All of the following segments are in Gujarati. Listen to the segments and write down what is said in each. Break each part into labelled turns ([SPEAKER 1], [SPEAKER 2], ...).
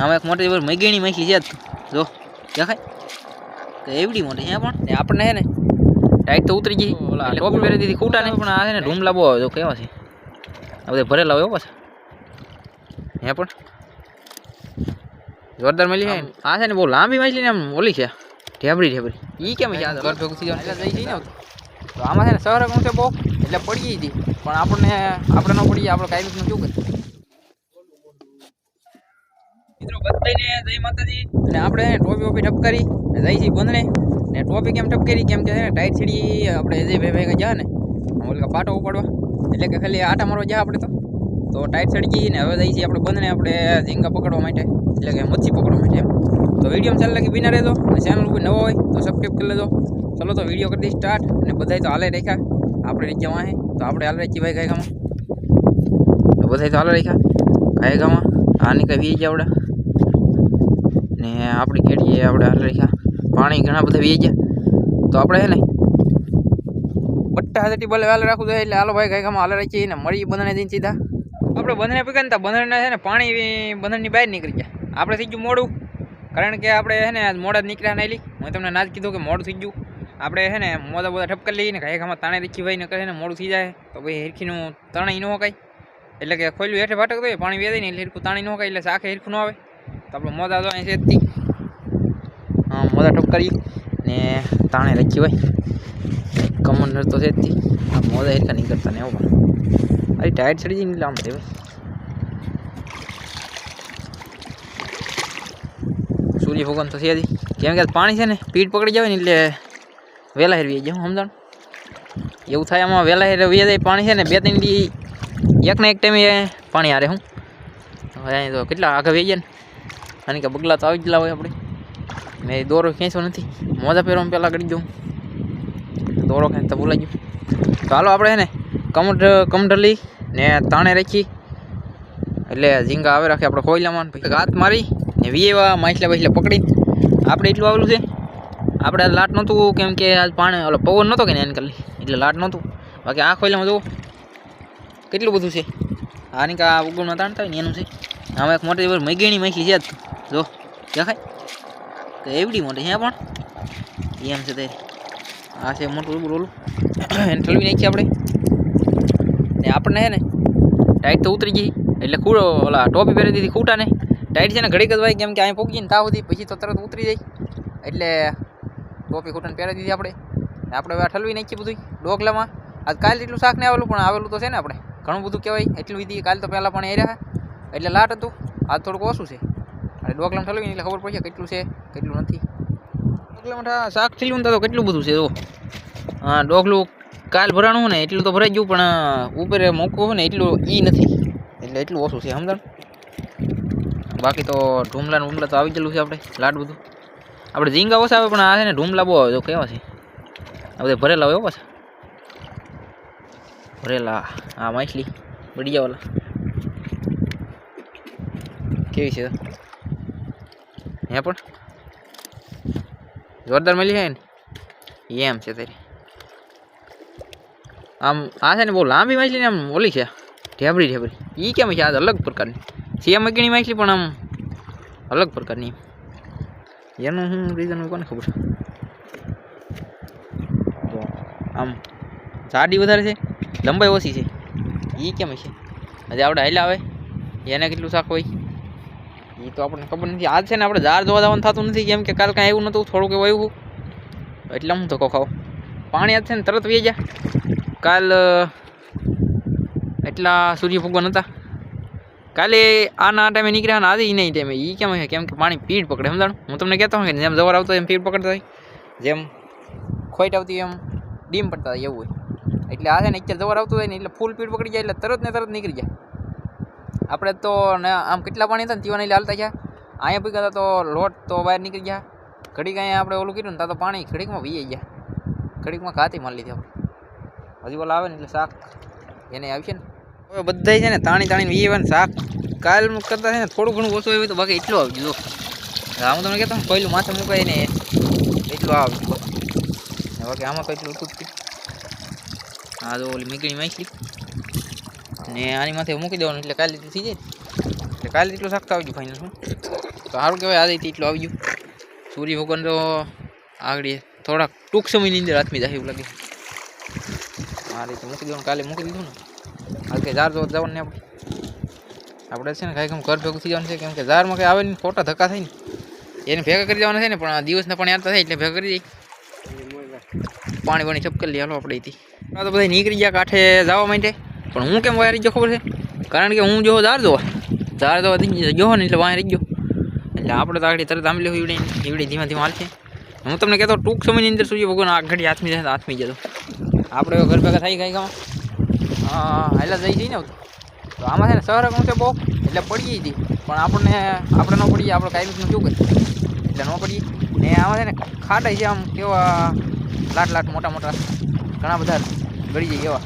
[SPEAKER 1] આમાં એક મોટી મગીણી માખલી છે જ. દેખાય? તો એવડી મોટી હે પણ? આપણને હે ને? ટાઈટ તો ઉતરી ગઈ. ઓલા ટોપી પહેરી દીધી ખૂટા નહીં પણ આ છે ને ઢૂમલા બહુ આવે જો કેવા છે. આ બધા ભરેલા હોય પાછા. હે પણ? જોરદાર મળી જાય આ છે ને બહુ લાંબી માછલી ને આમ ઓલી છે. ઢેબરી ઢેબરી. એ કેમ છે ઘર ભેગું થઈ જઈને તો આમાં છે ને સહર છે બહુ એટલે પડી ગઈ હતી. પણ આપણને આપણે ન પડી આપણે કાંઈ શું કરીએ મિત્રો બધાને જય માતાજી. અને આપણે ટોપી ઓપી ટપકારી જઈ છીએ બંધણે ને ટોપી કેમ ટપકારી? કેમ કે ટાઈટ સીડી, આપણે જે ભાઈ ભાઈ ગયા ને ઓલકા પાટો ઉપાડવા. એટલે કે ખાલી આટા મારવા ગયા આપણે તો. તો ટાઈટ સડી ને હવે જઈ છીએ આપણે બંધને આપણે ઝીંગા પકડવા માટે. એટલે કે મચ્છી પકડવા માટે એમ. તો વીડિયો ચાલે લાગી બિના રહેજો, અને ચેનલ ઉપર નવો હોય તો સબસ્ક્રાઈબ કરી લેજો. ચલો તો વીડિયો કરી દઈ સ્ટાર્ટ અને બધાય તો હાલે રાખ્યા આપણે રીત જવા તો આપણે હાલ રાખીએ ભાઈ ગાયગામાં. તો બધાય તો હાલે રાખ્યા ગાયગામાં, આની કઈ વી આવડે. ને આપણી કેડીએ આપણે હાલ રાખ્યા. પાણી ઘણા બધા વી ગયા. તો આપણે હે ને બટ્ટા હાથેથી ભલે હાલ રાખવું જોઈએ એટલે હાલો ભાઈ ગાયગામાં હાલ રાખીએ ને મળી બંધને જઈને સીધા. આપણે બંધને પીકે ને બંધને છે ને પાણી બંધનની બહાર નીકળી ગયા. આપણે થઈ ગયું મોડું. કારણ કે આપણે છે ને મોડા જ નીકળ્યા નાયલી. મેં તમને ના જ કીધું કે મોડું થઈ ગયું. આપણે છે ને મોદા બોદા ઠપકર કાંઈ ઘાયખામાં તાણે રીખી ભાઈ ને કહે ને મોડું થઈ જાય. તો ભાઈ હિરખીનું તણાઈ ન હોકાય. એટલે કે ખોલ્યું હેઠે ભાટક હોય, પાણી વેદાય ને એટલે હિરખું તાણી ન હોકાય, એટલે આખે હિરખું ન આવે. તો આપણે મોદા તો અહીં છે મોદા કરી ને તાણે રાખી હોય. કમંડર તો છે જ. આ મોદા હેરકા નહીં કરતા ને એવું. પણ અરે, ટાયર ચડી જઈને લાંબ ભાઈ સૂર્ય ભગવાન તો છે જ કેમ કે પાણી છે ને, પીઠ પકડી જાય ને એટલે વહેલા હેરવી જાય સમજણ? એવું થાય આમાં વહેલા હેર વી જાય પાણી છે ને બે ત્રણ દી એકને એક ટાઈમે પાણી હારે, હું. હવે તો કેટલા આગળ વી જાય ને? અને કે બગલા તો આવી ગયેલા હોય આપણે. મેં દોરો ખેંચો નથી. મોજા પહેરવામાં પહેલાં કરી દઉં. દોરો ખેંચતા ભૂલાઈ ગયું. તો હાલો આપણે છે ને કમર કમઢલી ને તાણે રાખી. એટલે ઝીંગા આવે રાખી આપણે ખોઈલામાં પછી ગાત મારી ને વીએવા માછલા બાછલા પકડી. આપણે એટલું આવેલું છે. આપણે લાટ નહોતું, કેમ કે આજ પાણી ઓલો પવન નહોતો કે ને એને કરી એટલે લાટ નહોતું. બાકી આ ખોઈલામાં જુઓ. કેટલું બધું છે. આની કા ઉગમમાં તાણતા હોય ને એનું છે. આમાં એક મોટી મગીણી માછલી છે. જ જો, દેખાય? તો એવડી મોટી હે પણ? એમ છે તે. આ છે મોટું ઓલું એને ઠલવી નાખીએ આપણે. ને આપણને હે ને, ટાઈટ તો ઉતરી ગઈ. એટલે ખૂડો ઓલા ટોપી પહેરી દીધી ખૂટા ને ટાઈટ છે ને ઘડીક જ કેમ કે અહીં પૂગીને તાવ સુધી, પછી તો તરત ઉતરી જાય. એટલે ટોપી ખૂટાને પહેરી દીધી આપણે. ને આપણે ઠલવી નાખીએ બધું ડોકલામાં. આજ કાલે એટલું શાક નહીં આવેલું, પણ આવેલું તો છે ને આપણે. ઘણું બધું કહેવાય, એટલું વિધી કાલે તો પહેલાં પણ એ રહ્યા. એટલે લાટ હતું. આજ થોડુંક ઓછું છે. અને ડોકલામ ઠલવીને એટલે ખબર પડશે કેટલું છે, કેટલું નથી. ડોકલામાં શાક ઠીલું તો કેટલું બધું છે, જો. હા, ડોકલું કાલ ભરાણું ને એટલું તો ભરાઈ ગયું, પણ ઉપર હોય ને એટલું ઈ નથી. એટલે એટલું ઓછું છે, સમજણ? બાકી તો ઢૂમલા ને તો આવી ગયેલું છે આપણે, લાડ બધું. આપણે ઝીંગા ઓછા આવે, પણ આ છે ને ઢૂમલા બહુ આવે, તો કેવા છે? આ બધા ભરેલા હોય પાછા. ભરેલા હા માછલી બળિયાવાલા કેવી છે? હે પણ? જોરદાર મળી છે ને? એમ છે તારી. આમ, આ છે ને બહુ લાંબી માછલી ને આમ ઓલી છે, ઢેબરી ઢેબરી. એ કેમ છે? આ અલગ પ્રકારની. સિયા મગીની માછલી પણ આમ અલગ પ્રકારની. એનું શું રીઝન કોને ખબર? આમ જાડી વધારે છે, લંબાઈ ઓછી છે. એ કેમ છે? હજી આપણે હાલ આવે. એને કેટલું શાક હોય? એ તો આપણને ખબર નથી. આજ છે ને આપણે ઝાડ જોવા જવાનું થતું નથી. કેમ કે કાલ કાંઈ એવું નહોતું, થોડુંક એવું એટલે હું ધક્કો ખાવ પાણી આજ છે ને તરત વી ગયા. કાલ એટલા સૂર્ય ભગવાન હતા. કાલે આના ટાઈમે નીકળ્યા અને આજે નહીં ટાઈમે. એ કેમ કેમ કે પાણી પીડ પકડે, સમજાણું? હું તમને કહેતો હોઉં કે જેમ જવાર આવતો એમ પીડ પકડતા હોય. જેમ ખોઈટ આવતી એમ ડીમ પડતા હોય એવું હોય. એટલે આ છે ને, અત્યારે જવાર આવતું હોય ને એટલે ફૂલ પીડ પકડી જાય એટલે તરત ને તરત નીકળી જાય. આપણે તો ને આમ કેટલા પાણી હતા ને તીવાની હાલતા ગયા. અહીંયા ભી ગયા તો લોટ તો બહાર નીકળી ગયા. ઘડીક અહીંયા આપણે ઓલું કર્યું ને ત્યાં તો પાણી ઘડીકમાં વી ગયા. ઘડીકમાં ખાતી મારી લીધી આપણે. હજી ઓલા આવે ને એટલે શાક એને આવશે ને. હવે બધા છે ને તાણી તાણીને વીએ આવે ને શાક. કાલ કરતા છે ને થોડું ઘણું ઓછું આવ્યું તો બાકી એટલું આવી જો. હા, તમને કહેતો પહેલું માથે મુકાય ને એટલું આવ્યું બાકી આમાં કંઈ એટલું હતું હા તો ઓલી મીકળી માછલી ને આની માથે મૂકી દેવાનું, એટલે કાલે થઈ જાય. એટલે કાલે એટલું શાક આવી ફાઇનલ શું? તો સારું કહેવાય, આજે એટલું આવી ગયું સૂર્ય ભગવાન તો આગળ થોડાક ટૂંક સમયની અંદર હાથમી જાય એવું લાગે. આ રીતે મૂકી દેવાનું, કાલે મૂકી દીધું ને. હાલ કે ઝાર જોવા જવાનું ને આપણે. આપણે છે ને કાંઈક ઘર ભેગું થઈ જવાનું છે, કેમ કે ઝારમાં કંઈ આવે ને ખોટા ધક્કા થાય ને એને ભેગા કરી દેવાના છે ને, પણ દિવસના પણ યાદ થાય, એટલે ભેગા કરી દઈ પાણી પાણી ચપકર લઈ હાલો આપણે અહીંથી. તો બધા નીકળી ગયા કાંઠે જવા માટે પણ હું કેમ વાયરી ગયો ખબર છે? કારણ કે હું જો ધાર દો ધાર દો ગયો ને એટલે વાયરી ગયો. એટલે આપણે તો આગળ તરત આંબલી ઈવડી ઈવડી ધીમા ધીમા હાલશે. હું તમને કહેતો, ટૂંક સમયની અંદર સૂર્ય ભગવાન આ ઘડી હાથમી જાય હાથમી જતો આપણે ઘર ભેગા થઈ ગઈ હા હાલા જઈ જઈને તો આમાં છે ને શહેર હું છે બહુ? એટલે પડી હતી પણ આપણને, આપણે ન પડીએ, આપણે કાંઈ શું કરીએ એટલે ન પડીએ. ને આમાં છે ને ખાટાઈ છે આમ કેવા લાટ લાટ મોટા મોટા. ઘણા બધા ગળી જાય એવા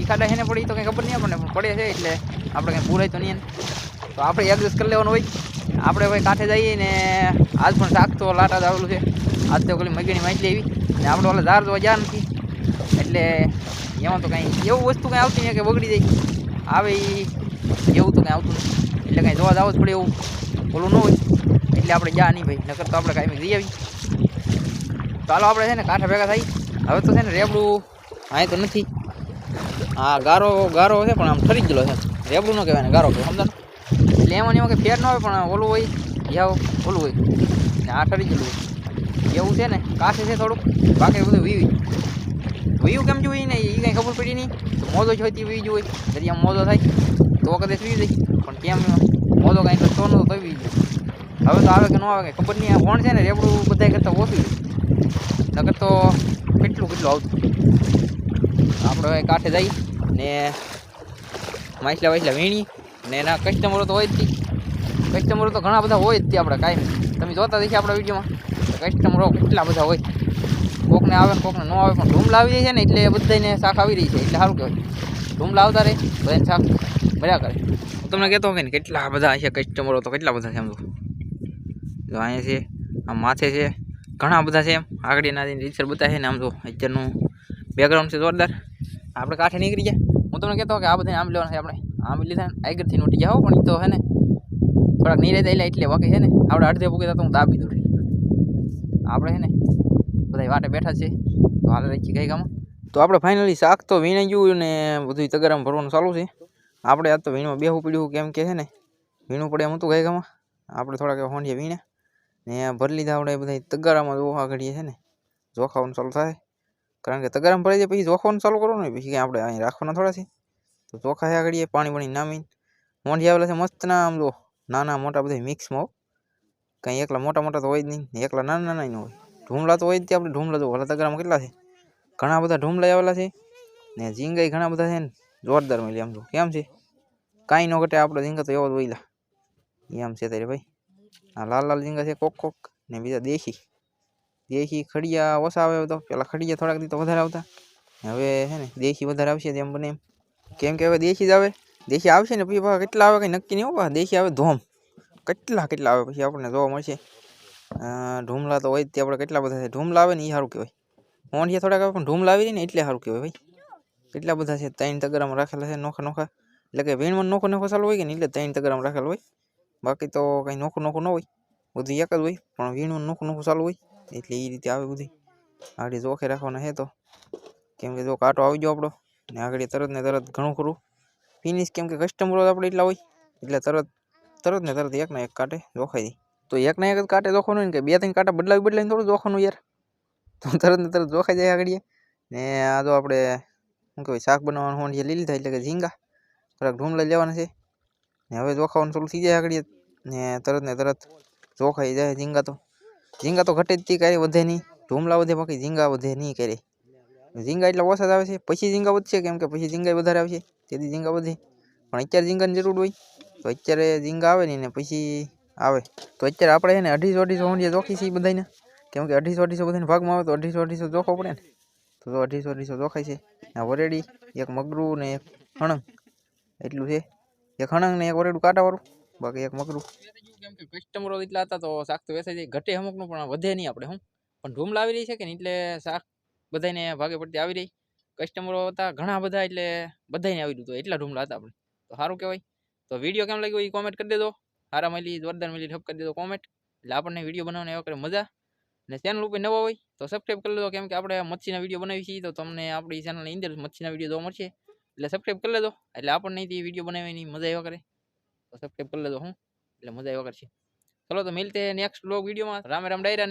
[SPEAKER 1] એ છે ને પડી તો કંઈ ખબર નહીં આપણને, પણ પડે છે એટલે આપણે કંઈ પૂરાય તો નહીં. તો આપણે એડજસ્ટ કરી લેવાનું હોય આપણે ભાઈ કાંઠે જઈએ ને આજ પણ શાક તો લાટા જ આવેલું છે. આજ તો પેલી મગીની માહિતી આવી. ને આપણે ઓલા ધાર જોવા જ્યાં નથી એટલે એમાં તો કાંઈ એવું વસ્તુ કાંઈ આવતી નહીં કે બગડી જાય. આવે એવું તો કાંઈ આવતું નથી. એટલે કાંઈ જોવા જાવ જ પડે એવું. ઓલું ન હોય. એટલે આપણે જા નહીં ભાઈ. નકર તો આપણે કાંઈ જઈ આવી. ચાલો આપણે છે ને કાંઠા ભેગા થઈ. હવે તો છે ને રેબડું અહીં તો નથી. હા ગારો ગારો છે, પણ આમ ઠરી ગયેલો છે. રેબડું ન કહેવાય ને, ગારો કહેવાય સમજા એટલે એમાં એમાં કંઈ ફેર ન હોય, પણ ઓલું હોય જાઓ ઓલું હોય. ને આ ઠરી ગયેલું હોય. એવું છે ને કાશે છે થોડુંક, બાકી બધું વીવી. વીયું કેમ જોઈ ને એ કંઈ ખબર પડી નહીં. તો મોજો જ હોય તે વીજ હોય દરિયામાં મોજો થાય, તો કદાચ વીવી જાય. પણ કેમ મોજો કાંઈ કરતો નતો તો વી જાય. હવે તો આવે કે ન આવે, કંઈ ખબર નહીં. આ કોણ છે ને, રેબડું બધા કરતાં ઓછું નગર તો કેટલું કેટલું આવતું? આપણે હવે કાંઠે જઈ ને માછલા વાછલા વીણી ને એના કસ્ટમરો તો હોય જ કસ્ટમરો તો ઘણા બધા હોય જ તે આપણે કાંઈ તમે જોતા દેખી આપણા વિડીયોમાં. કસ્ટમરો કેટલા બધા હોય. કોકને આવે કોકને ન આવે, પણ ઢૂમલા આવી જાય છે ને એટલે બધાને શાક આવી રહી છે. એટલે સારું કહેવાય. ઢૂમલા આવતા રહે બધાને શાક બર્યા કરે. તમને કહેતો હોય ને કેટલા બધા છે કસ્ટમરો તો કેટલા બધા છે એમ તો. અહીંયા છે, આમ માથે છે, ઘણા બધા છે એમ. આગળ એના રીતસર બધા છે ને આમ તો અત્યારનું બેકગ્રાઉન્ડ છે જોરદાર. આપણે કાંઠે નીકળી ગયા. હું તમને કહેતો કે આ બધા આમ લેવાના છે આપણે. આમ લીધા ને આગળથી નોટી જાઓ પણ એ તો હે ને થોડાક નહીં રહેતા એટલે વાકે છે ને. આપણે અડધે પૂકી તો હું દાબી દઉં આપણે છે ને બધા વાટે બેઠા છે. તો હાલ રહી ગઈ ગામમાં તો આપણે ફાઇનલી શાક તો વીણાઈ ગયું ને બધું તગારામ ભરવાનું ચાલુ છે. આપણે આજ તો વીણમાં બેહવું પડ્યું કેમ કે છે ને વીણું પડે એમ હતું ગઈ ગામમાં આપણે થોડાક હોંડીએ વીણ્યા ને ભરી લીધા આપણે બધા તગારામાં જોવા ઘડીએ છે ને. જોખાવાનું ચાલુ થાય. કારણ કે તગારામ ભરાઈ જાય પછી જોખવાનું ચાલુ કરો ને પછી કંઈ આપણે અહીં રાખવાના થોડા છે તો ચોખા છે આગળ પાણી પાણી નામીને. મોંઢી આવેલા છે મસ્ત ના, આમ જો નાના મોટા બધા મિક્સમાં હો. કંઈ એકલા મોટા મોટા તો હોય જ નહીં એકલા નાના નાના ન હોય. ઢૂમલા તો હોય જ આપણે ઢૂમલા જો ભલા તગારામાં કેટલા છે? ઘણા બધા ઢૂમલા આવેલા છે, ને ઝીંગાઈ ઘણા બધા છે ને, જોરદાર મળી આમ જો. કેમ છે? કાંઈ ન ઘટે આપણે ઝીંગા તો એવો જ વયલા. એમ છે તારે ભાઈ. આ લાલ લાલ ઝીંગા છે કોક કોક, ને બીજા દેશી. દેશી ખડિયા ઓછા આવે તો પેલા ખડિયા થોડાક દી તો વધારે આવતા. હવે હે ને, દેશી વધારે આવશે તેમ બને કેમ કે હવે દેશી જ આવે. દેશી આવશે ને પછી કેટલા આવે કંઈ નક્કી નહીં હોય દેશી આવે ધોમ. કેટલા કેટલા આવે પછી આપણને જોવા મળશે. ઢૂમલા તો હોય તે આપણે કેટલા બધા છે. ઢૂમલા આવે ને એ સારું કહેવાય. મોંઢિયા થોડાક આવે પણ ઢૂમલા આવી ને એટલે સારું કહેવાય ભાઈ. કેટલા બધા છે? ત્રણ તગરામાં રાખેલા છે નોખા નોખા. એટલે કે વેણમાં નોખો નોખો ચાલુ હોય કે ને એટલે ત્રણ તગરામાં રાખેલો હોય. બાકી તો કંઈ નોખું નોખું ન હોય. બધું એક જ હોય, પણ વીણમાં નોખું નોખું ચાલુ હોય. એટલે એ રીતે આવે બધી. આગળ જોખે રાખવાના છે તો. કેમ કે જો કાંટો આવી ગયો આપણો, ને આગળ તરત ને તરત ઘણું ખરું. ફિનિશ કેમ કે કસ્ટમરો આપણે એટલા હોય. એટલે તરત તરત ને તરત એક ના એક કાંટે જોખાઈ જાય તો એક ના એક જ કાંટે જોખવાનું કે બે ત્રણ કાંટા બદલાવી બદલાવીને થોડું જોખવાનું યાર. તો તરત ને તરત જોખાઈ જાય આગળ ને આ જો આપણે, શું કહેવાય, શાક બનાવવાનું હોય એ લીલી થાય એટલે કે ઝીંગા. થોડાક ઢૂમલા લેવાના છે. ને હવે જોખાવાનું શરૂ થઈ જાય આગળ ને તરત ને તરત જોખાઈ જાય ઝીંગા તો. ઝીંગા તો ઘટે જ તે વધે નહીં. ઢૂમલા વધે, બાકી ઝીંગા વધે નહીં કરે ઝીંગા એટલા ઓછા આવે છે, પછી ઝીંગા વધશે, કેમ કે પછી ઝીંગા વધારે આવશે, તેથી ઝીંગા વધે. પણ અત્યારે ઝીંગાની જરૂર હોય, તો અત્યારે ઝીંગા આવે નહીં ને પછી આવે. તો અત્યારે આપણે એને અઢીસો અઢીસો ઊંડિયા જોખી છીએ બધાને કેમ કે અઢીસો અઢીસો બધાને ભાગમાં આવે તો અઢીસો અઢીસો જોખો પડે ને. તો અઢીસો અઢીસો જોખાય છે. આ વરેડી, એક મગરું ને એક હણંગ. એટલું છે. એક હણંગ ને એક વરેડું કાંટાવાળું. બાકી એક મકરું. કેમ એટલા હતા તો શાક તો વેચાઈ જાય. ઘટે અમુકનું, પણ વધે નહીં આપણે, હું. પણ ધૂમ લાવી રહી છે કે નહીં? એટલે શાક બધાને ભાગે પડતી આવી રહી. કસ્ટમરો હતા, ઘણા બધા, એટલે બધાને આવી રહ્યું હતું. એટલા ઢૂમલા હતા આપણે. તો સારું કહેવાય. તો વીડિયો કેમ લાગ્યો એ કોમેન્ટ કરી દેજો. સારા મળી, જોરદાર મળી ઠપ કરી દેજો કોમેન્ટ એટલે આપણને વીડિયો બનાવવાની એવા કરે મજા. અને ચેનલ ઉપર નવો હોય, તો સબસ્ક્રાઈબ કરી લેજો. કેમ કે આપણે મચ્છીના વીડિયો બનાવી છીએ, તો તમને આપણી ચેનલની અંદર મચ્છીના વીડિયો જોવા મળશે. એટલે સબસ્ક્રાઈબ કરી લેજો. એટલે આપણને વીડિયો બનાવવાની મજા એવા કરે. તો સબસ્ક્રાઈબ કરી લેજો, હું. એટલે મજા આવ્યા કરશે ચલો તો, મિલતે નેક્સ્ટ બ્લોગ વિડીયોમાં. રામે રામ ડાયરા